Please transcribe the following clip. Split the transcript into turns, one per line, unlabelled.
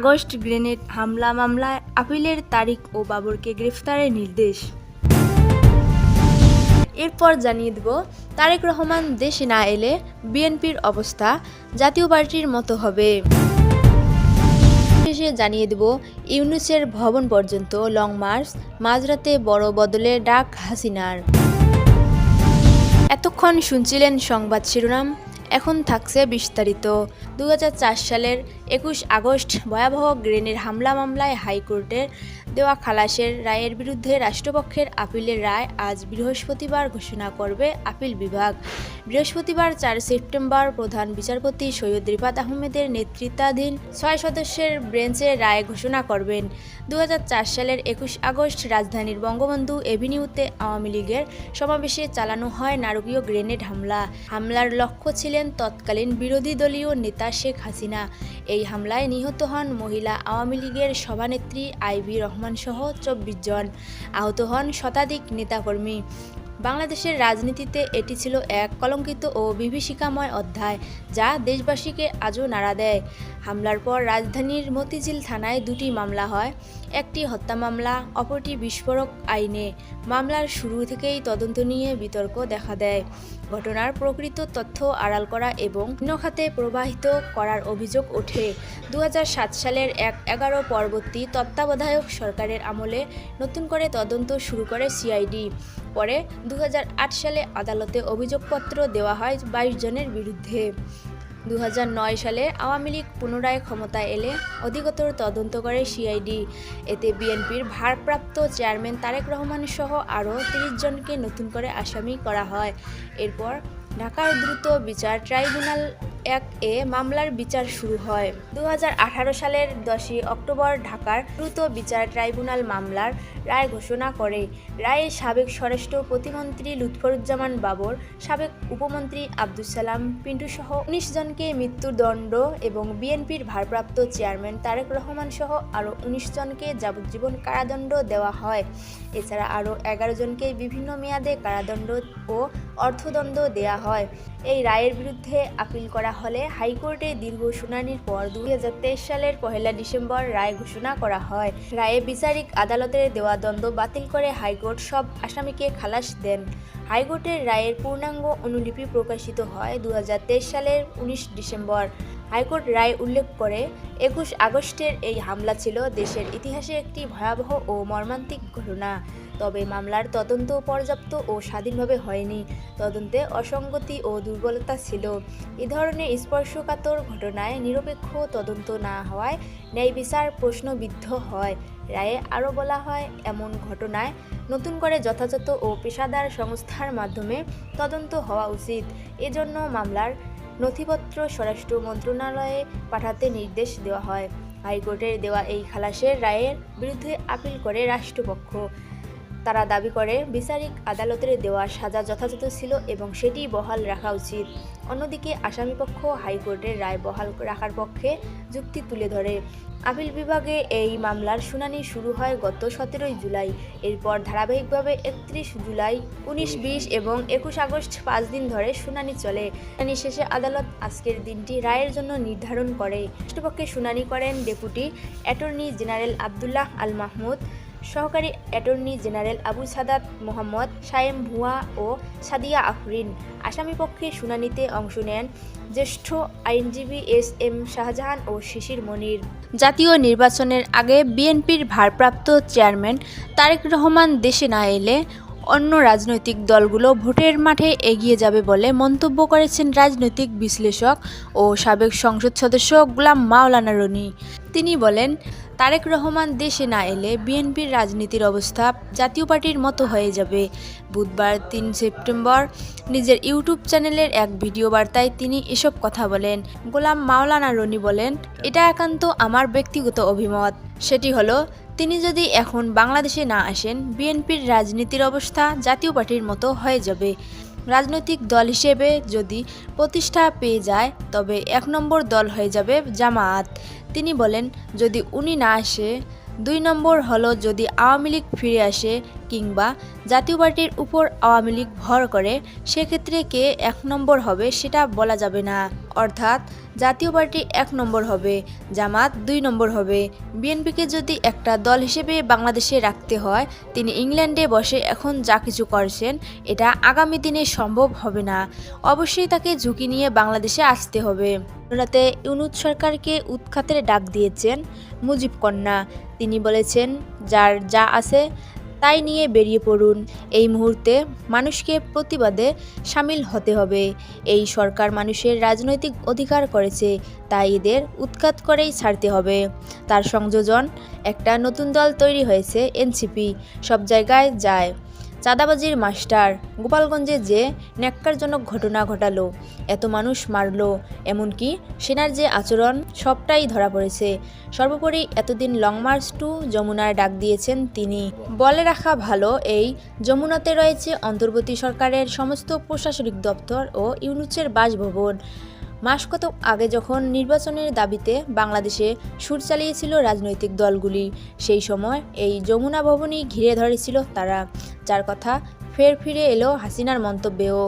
August grenade হামলা মামলায় আপিলের তারিখ ও বাবরকে গ্রেফতারের নির্দেশ এরপর জানিয়ে দেব তারেক রহমান দেশে না এলে বিএনপির অবস্থা জাতীয় পার্টির মতো হবে শেষে জানিয়ে দেব ইউনুসের ভবন পর্যন্ত লং মার্চ মাঝরাতে বড় বদলে ডাক হাসিনার এতক্ষণ শুনছিলেন সংবাদ শিরোনাম এখন থাকছে বিস্তারিত দু সালের একুশ আগস্ট ভয়াবহ গ্রেনের হামলা মামলায় হাইকোর্টের দেওয়া খালাসের রায়ের বিরুদ্ধে রাষ্ট্রপক্ষের আপিলের রায় আজ বৃহস্পতিবার ঘোষণা করবে আপিল বিভাগ বৃহস্পতিবার চার সেপ্টেম্বর প্রধান বিচারপতি সৈয়দ রিফাত আহমেদের নেতৃত্বাধীন ছয় সদস্যের ব্রেঞ্চে রায় ঘোষণা করবেন দু সালের একুশ আগস্ট রাজধানীর বঙ্গবন্ধু এভিনিউতে আওয়ামী লীগের সমাবেশে চালানো হয় নারকীয় গ্রেনেড হামলা হামলার লক্ষ্য ছিলেন তৎকালীন বিরোধী দলীয় নেতা শেখ হাসিনা এই হামলায় নিহত হন মহিলা আওয়ামী লীগের সভানেত্রী আইবি রহমান সহ চব্বিশ জন আহত হন শতাধিক নেতাকর্মী বাংলাদেশের রাজনীতিতে এটি ছিল এক কলঙ্কিত ও বিভীষিকাময় অধ্যায় যা দেশবাসীকে আজও নাড়া দেয় হামলার পর রাজধানীর মতিঝিল থানায় দুটি মামলা হয় একটি হত্যা মামলা অপরটি বিস্ফোরক আইনে মামলার শুরু থেকেই তদন্ত নিয়ে বিতর্ক দেখা দেয় ঘটনার প্রকৃত তথ্য আড়াল করা এবং ভিন্ন খাতে প্রবাহিত করার অভিযোগ ওঠে দু সালের এক এগারো পরবর্তী তত্ত্বাবধায়ক সরকারের আমলে নতুন করে তদন্ত শুরু করে সিআইডি পরে দু সালে আদালতে অভিযোগপত্র দেওয়া হয় বাইশ জনের বিরুদ্ধে দু সালে আওয়ামী লীগ পুনরায় ক্ষমতায় এলে অধিকতর তদন্ত করে সিআইডি এতে বিএনপির ভারপ্রাপ্ত চেয়ারম্যান তারেক রহমান সহ আরও তিরিশ জনকে নতুন করে আসামি করা হয় এরপর ঢাকায় দ্রুত বিচার ট্রাইব্যুনাল এক এ মামলার বিচার শুরু হয় দু সালের দশই অক্টোবর ঢাকার দ্রুত বিচার ট্রাইব্যুনাল মামলার রায় ঘোষণা করে রায়ে সাবেক স্বরাষ্ট্র প্রতিমন্ত্রী লুৎফরুজ্জামান বাবর সাবেক উপমন্ত্রী আব্দুল সালাম পিন্টুসহ উনিশ জনকে মৃত্যুদণ্ড এবং বিএনপির ভারপ্রাপ্ত চেয়ারম্যান তারেক রহমান সহ আরও উনিশ জনকে যাবজ্জীবন কারাদণ্ড দেওয়া হয় এছাড়া আরও এগারো জনকে বিভিন্ন মেয়াদে কারাদণ্ড ও অর্থদণ্ড দেয়া হয় এই রায়ের বিরুদ্ধে আপিল করা হলে হাইকোর্টে দীর্ঘ শুনানির পর দুই সালের পহেলা ডিসেম্বর রায় ঘোষণা করা হয় রায়ে বিচারিক আদালতের দেওয়া দ্বন্দ্ব বাতিল করে হাইকোর্ট সব আসামিকে খালাস দেন হাইকোর্টের রায়ের পূর্ণাঙ্গ অনুলিপি প্রকাশিত হয় দু সালের উনিশ ডিসেম্বর হাইকোর্ট রায় উল্লেখ করে একুশ আগস্টের এই হামলা ছিল দেশের ইতিহাসে একটি ভয়াবহ ও মর্মান্তিক ঘটনা তবে মামলার তদন্ত পর্যাপ্ত ও স্বাধীনভাবে হয়নি তদন্তে অসঙ্গতি ও দুর্বলতা ছিল এ ধরনের স্পর্শকাতর ঘটনায় নিরপেক্ষ তদন্ত না হওয়ায় ন্যায় বিচার প্রশ্নবিদ্ধ হয় রায়ে আরও বলা হয় এমন ঘটনায় নতুন করে যথাযথ ও পেশাদার সংস্থার মাধ্যমে তদন্ত হওয়া উচিত এজন্য মামলার নথিপত্র স্বরাষ্ট্র মন্ত্রণালয়ে পাঠাতে নির্দেশ দেওয়া হয় হাইকোর্টের দেওয়া এই খালাসের রায়ের বিরুদ্ধে আপিল করে রাষ্ট্রপক্ষ তারা দাবি করে বিচারিক আদালতের দেওয়া সাজা যথাযথ ছিল এবং সেটি বহাল রাখা উচিত অন্যদিকে আসামিপক্ষ হাইকোর্টের রায় বহাল রাখার পক্ষে যুক্তি তুলে ধরে আপিল বিভাগে এই মামলার শুনানি শুরু হয় গত সতেরোই জুলাই এরপর ধারাবাহিকভাবে একত্রিশ জুলাই উনিশ বিশ এবং একুশ আগস্ট পাঁচ দিন ধরে শুনানি চলে শুনানি শেষে আদালত আজকের দিনটি রায়ের জন্য নির্ধারণ করে রাষ্ট্রপক্ষে শুনানি করেন deputy attorney general Abdullah Al Mahmud সহকারী অ্যাটর্নি জেনারেল আবু সাদাত মোহাম্মদ সায়েম ভুয়া ও সাদিয়া আফরিন আসামিপক্ষে শুনানিতে অংশ নেন জ্যেষ্ঠ আইনজীবী এস এম শাহজাহান ও শিশির মনির জাতীয় নির্বাচনের আগে বিএনপির ভারপ্রাপ্ত চেয়ারম্যান তারেক রহমান দেশে না এলে অন্য রাজনৈতিক দলগুলো ভোটের মাঠে এগিয়ে যাবে বলে মন্তব্য করেছেন রাজনৈতিক বিশ্লেষক ও সাবেক সংসদ সদস্য গোলাম মাওলানা রনি তিনি বলেন তারেক রহমান দেশে না এলে বিএনপির রাজনীতির অবস্থা জাতীয় পার্টির মতো হয়ে যাবে বুধবার তিন সেপ্টেম্বর নিজের ইউটিউব চ্যানেলের এক ভিডিও বার্তায় তিনি এসব কথা বলেন গোলাম মাওলানা রনি বলেন এটা একান্ত আমার ব্যক্তিগত অভিমত সেটি হলো তিনি যদি এখন বাংলাদেশে না আসেন বিএনপির রাজনীতির অবস্থা জাতীয় পার্টির মতো হয়ে যাবে রাজনৈতিক দল হিসেবে যদি প্রতিষ্ঠা পেয়ে যায় তবে এক নম্বর দল হয়ে যাবে জামায়াত তিনি বলেন যদি উনি না আসে দুই নম্বর হলো যদি আওয়ামী লীগ ফিরে আসে কিংবা জাতীয় পার্টির উপর আওয়ামী লীগ ভর করে সেক্ষেত্রে কে এক নম্বর হবে সেটা বলা যাবে না অর্থাৎ জাতীয় পার্টি এক নম্বর হবে জামাত দুই নম্বর হবে বিএনপিকে যদি একটা দল হিসেবে বাংলাদেশে রাখতে হয় তিনি ইংল্যান্ডে বসে এখন যা কিছু করছেন এটা আগামী দিনে সম্ভব হবে না অবশ্যই তাকে ঝুঁকি নিয়ে বাংলাদেশে আসতে হবে রাতে ইউনুদ সরকারকে উৎখাতের ডাক দিয়েছেন মুজিব কন্যা তিনি বলেছেন যার যা আছে তাই নিয়ে বেরিয়ে পড়ুন এই মুহূর্তে মানুষকে প্রতিবাদে সামিল হতে হবে এই সরকার মানুষের রাজনৈতিক অধিকার করেছে তাই এদের উৎখাত করেই ছাড়তে হবে তার সংযোজন একটা নতুন দল তৈরি হয়েছে এনসিপি সব জায়গায় যায় চাঁদাবাজির মাস্টার গোপালগঞ্জে যে ন্যাক্কারজনক ঘটনা ঘটালো এত মানুষ মারল এমনকি সেনার যে আচরণ সবটাই ধরা পড়েছে সর্বোপরি এতদিন লং মার্চ টু যমুনার ডাক দিয়েছেন তিনি বলে রাখা ভালো এই যমুনাতে রয়েছে অন্তর্বর্তী সরকারের সমস্ত প্রশাসনিক দপ্তর ও ইউনুচের বাসভবন মাস কতক আগে যখন নির্বাচনের দাবিতে বাংলাদেশে সুর চালিয়েছিল রাজনৈতিক দলগুলি সেই সময় এই যমুনা ভবনই ঘিরে ধরেছিল তারা যার কথা ফের ফিরে এলো হাসিনার মন্তব্যেও